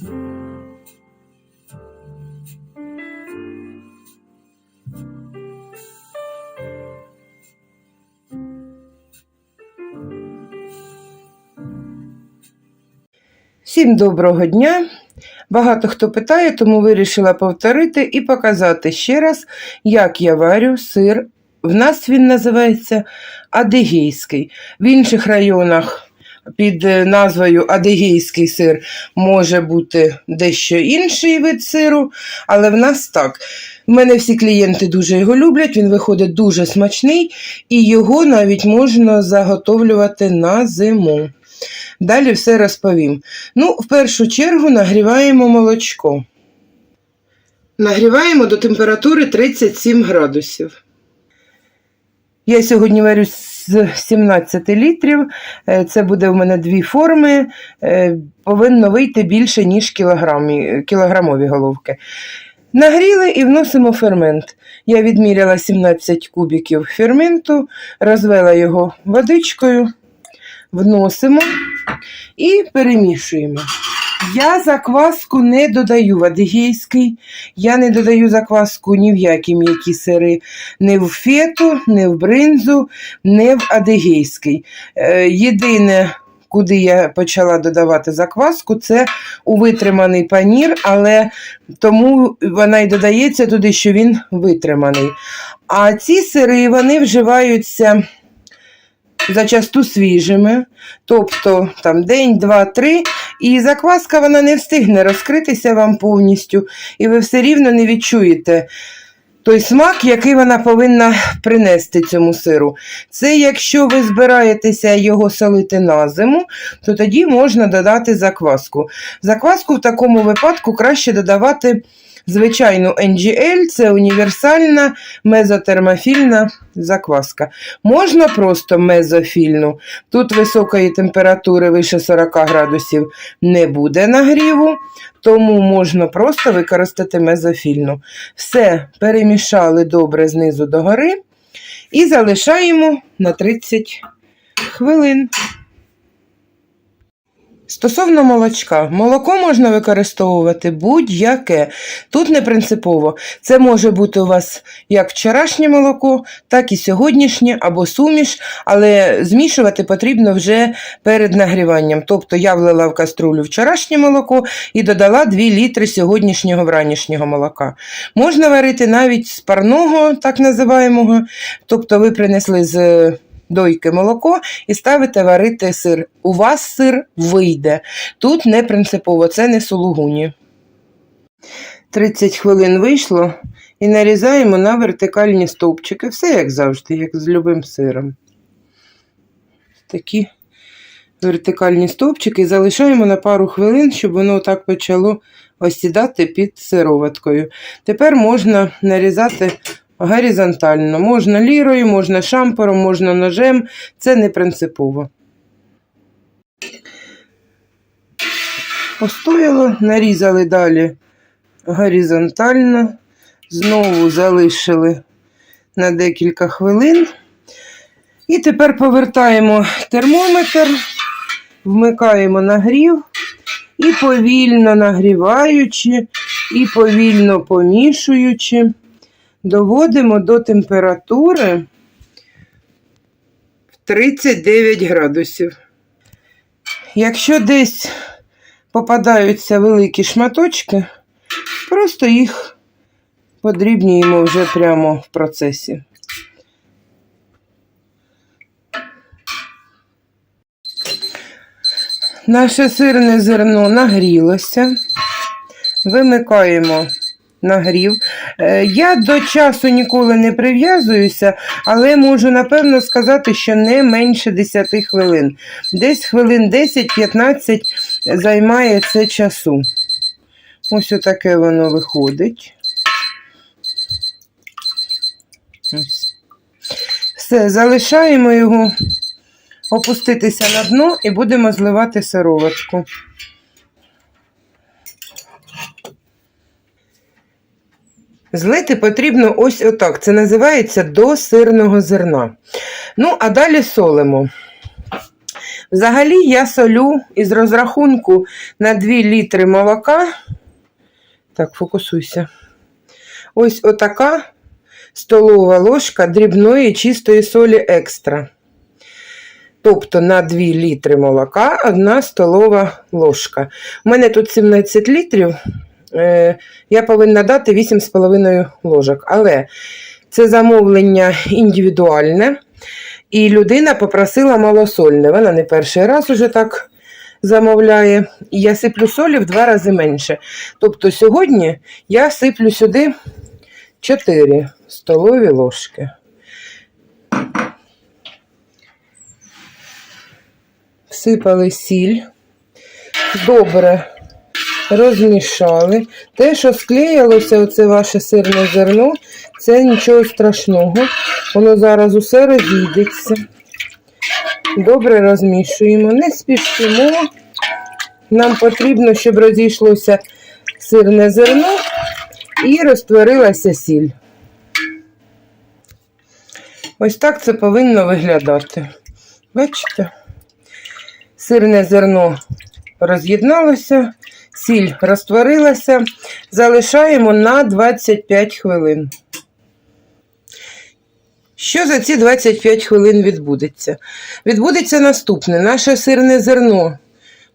Всім доброго дня! Багато хто питає, тому вирішила повторити і показати ще раз, як я варю сир. В нас він називається адигейський. В інших районах під е, назвою адигейський сир може бути дещо інший вид сиру, але в нас так. У мене всі клієнти дуже його люблять, він виходить дуже смачний, і його навіть можна заготовлювати на зиму. Далі все розповім. Ну, в першу чергу нагріваємо молочко. Нагріваємо до температури 37 градусів. Я сьогодні варю з 17 літрів. Е, Це буде в мене дві форми. Е, Повинно вийти більше, ніж кілограмі, кілограмові головки. Нагріли і вносимо фермент. Я відміряла 17 кубиків ферменту, розвела його водичкою, вносимо і перемішуємо. Я закваску не додаю в адигейський, я не додаю закваску ні в які м'які сири, не в фету, не в бринзу, не в адигейський. Е, Єдине, куди я почала додавати закваску, це у витриманий панір, але тому вона й додається туди, що він витриманий. А ці сири вони вживаються зачасту свіжими, тобто там день, два, три, і закваска вона не встигне розкритися вам повністю, і ви все рівно не відчуєте той смак, який вона повинна принести цьому сиру. Це якщо ви збираєтеся його солити на зиму, то тоді можна додати закваску. Закваску в такому випадку краще додавати звичайну NGL, це універсальна мезотермофільна закваска. Можна просто мезофільну. Тут високої температури вище 40 градусів не буде нагріву, тому можна просто використати мезофільну. Все перемішали добре знизу до гори і залишаємо на 30 хвилин. Стосовно молочка, молоко можна використовувати будь-яке. Тут не принципово. Це може бути у вас як вчорашнє молоко, так і сьогоднішнє або суміш, але змішувати потрібно вже перед нагріванням. Тобто я влила в каструлю вчорашнє молоко і додала 2 літри сьогоднішнього вранішнього молока. Можна варити навіть з парного, так називаємого. Тобто ви принесли з дойки молоко і ставите варити сир. У вас сир вийде. Тут не принципово, це не сулугуні. 30 хвилин вийшло і нарізаємо на вертикальні стовпчики. Все як завжди, як з любим сиром. Такі вертикальні стовпчики залишаємо на пару хвилин, щоб воно так почало осідати під сироваткою. Тепер можна нарізати горизонтально. Можна лірою, можна шампуром, можна ножем. Це не принципово. Постояло, нарізали далі горизонтально, знову залишили на декілька хвилин. І тепер повертаємо термометр, вмикаємо нагрів і повільно нагріваючи, і повільно помішуючи доводимо до температури в 39 градусів. Якщо десь попадаються великі шматочки, просто їх подрібнюємо вже прямо в процесі. Наше сирне зерно нагрілося, вимикаємо нагрів. Е, Я до часу ніколи не прив'язуюся, але можу напевно сказати, що не менше 10 хвилин. Десь хвилин 10-15 займає це часу. Ось отаке воно виходить. Все, залишаємо його опуститися на дно і будемо зливати сироватку. Злити потрібно ось отак. Це називається до сирного зерна. Ну, а далі солимо. Взагалі я солю із розрахунку на 2 літри молока. Так, фокусуйся. Ось отака столова ложка дрібної чистої солі екстра. Тобто на 2 літри молока 1 столова ложка. У мене тут 17 літрів. Е, я повинна дати 8,5 ложок. Але це замовлення індивідуальне. І людина попросила малосольне. Вона не перший раз уже так замовляє. І я сиплю солі в два рази менше. Тобто сьогодні я сиплю сюди 4 столові ложки. Всипали сіль, добре розмішали. Те, що склеїлося, оце ваше сирне зерно, це нічого страшного. Воно зараз усе розійдеться. Добре розмішуємо, не спішимо. Нам потрібно, щоб розійшлося сирне зерно і розтворилася сіль. Ось так це повинно виглядати. Бачите? Сирне зерно роз'єдналося, сіль розтворилася. Залишаємо на 25 хвилин. Що за ці 25 хвилин відбудеться? Відбудеться наступне: наше сирне зерно,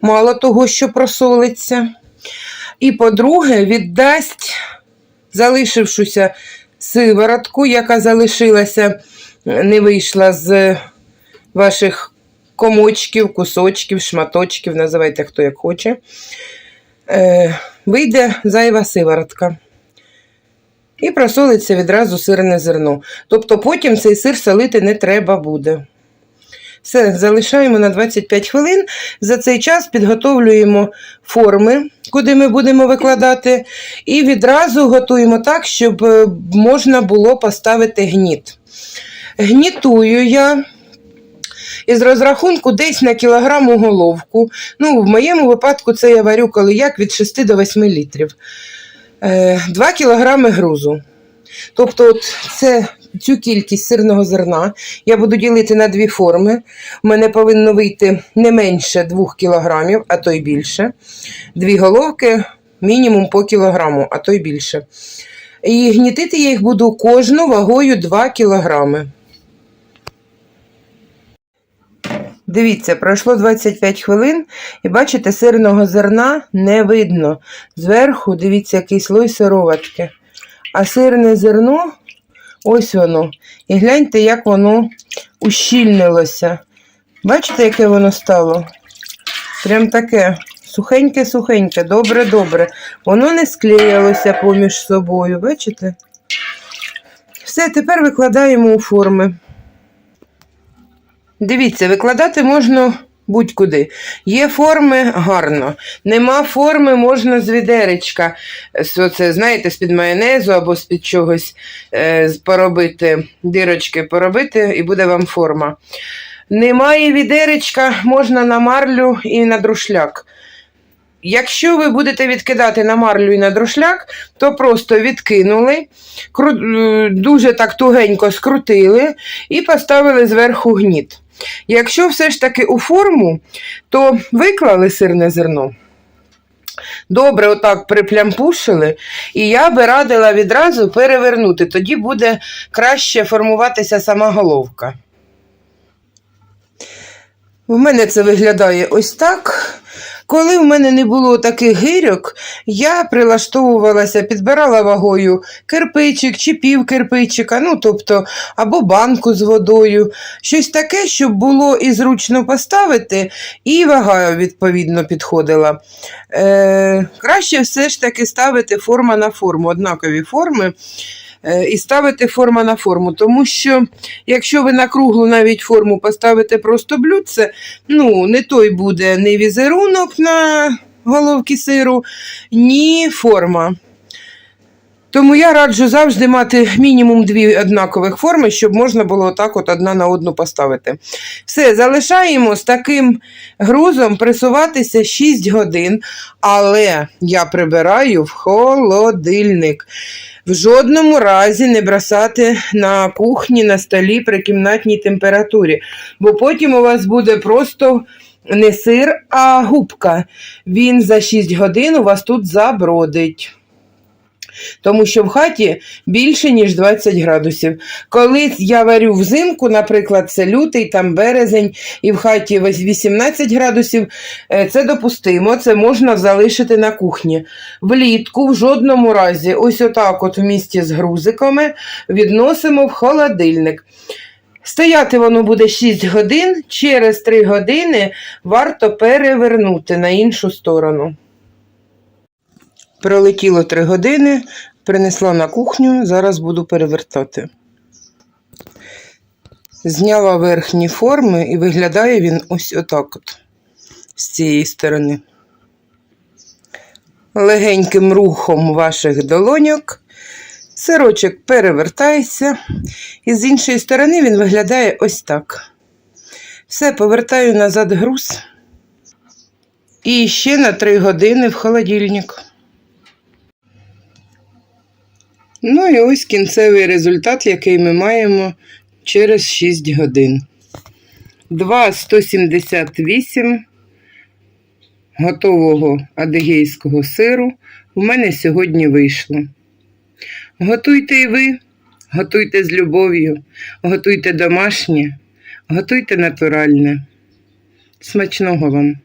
мало того, що просолиться. І, по-друге, віддасть залишившуся сиворотку, яка залишилася, не вийшла з ваших комочків, кусочків, шматочків, називайте хто як хоче. Е, вийде зайва сиворотка. І просолиться відразу сирне зерно. Тобто потім цей сир солити не треба буде. Все, залишаємо на 25 хвилин. За цей час підготовлюємо форми, куди ми будемо викладати, і відразу готуємо так, щоб е, можна було поставити гніт. Гнітую я із розрахунку десь на кілограму головку. Ну, в моєму випадку це я варю коли як від 6 до 8 літрів. 2 кілограми грузу. Тобто, от це, цю кількість сирного зерна я буду ділити на дві форми. У мене повинно вийти не менше 2 кілограмів, а то й більше. Дві головки мінімум по кілограму, а то й більше. І гнітити я їх буду кожну вагою 2 кілограми. Дивіться, пройшло 25 хвилин, і бачите, сирного зерна не видно. Зверху, дивіться, який слой сироватки. А сирне зерно, ось воно. І гляньте, як воно ущільнилося. Бачите, яке воно стало? Прям таке сухеньке-сухеньке, добре-добре. Воно не склеїлося поміж собою, бачите? Все, тепер викладаємо у форми. Дивіться, викладати можна будь-куди. Є форми гарно. Нема форми, можна з відеречка. Оце, знаєте, з-під майонезу або з-під чогось е, поробити, дирочки поробити, і буде вам форма. Немає відеречка, можна на марлю і на друшляк. Якщо ви будете відкидати на марлю і на друшляк, то просто відкинули, е, дуже так тугенько скрутили і поставили зверху гніт. Якщо все ж таки у форму, то виклали сирне зерно. Добре, отак приплямпушили, і я би радила відразу перевернути, тоді буде краще формуватися сама головка. У мене це виглядає ось так. Коли в мене не було таких гирьок, я прилаштовувалася, підбирала вагою кирпичик чи пів кирпичика, ну тобто або банку з водою, щось таке, щоб було і зручно поставити, і вага відповідно підходила. Е, краще все ж таки ставити форма на форму, однакові форми. Е, І ставити форма на форму, тому що якщо ви на круглу навіть форму поставите просто блюдце, ну, не той буде ні візерунок на головки сиру, ні форма. Тому я раджу завжди мати мінімум дві однакових форми, щоб можна було отак от одна на одну поставити. Все, залишаємо з таким грузом пресуватися 6 годин, але я прибираю в холодильник. В жодному разі не бросати на кухні, на столі при кімнатній температурі, бо потім у вас буде просто не сир, а губка. Він за 6 годин у вас тут забродить. Тому що в хаті більше, ніж 20 градусів. Коли я варю взимку, наприклад, це лютий, там березень, і в хаті 18 градусів, е, це допустимо, це можна залишити на кухні. Влітку в жодному разі, ось отак, от в місті з грузиками, відносимо в холодильник. Стояти воно буде 6 годин, через 3 години варто перевернути на іншу сторону. Пролетіло 3 години, принесла на кухню, зараз буду перевертати. Зняла верхні форми і виглядає він ось отак от з цієї сторони. Легеньким рухом ваших долоньок сирочок перевертається, і з іншої сторони він виглядає ось так. Все, повертаю назад груз. І ще на 3 години в холодильник. Ну і ось кінцевий результат, який ми маємо через 6 годин. 2,178 готового адигейського сиру у мене сьогодні вийшло. Готуйте і ви, готуйте з любов'ю, готуйте домашнє, готуйте натуральне. Смачного вам!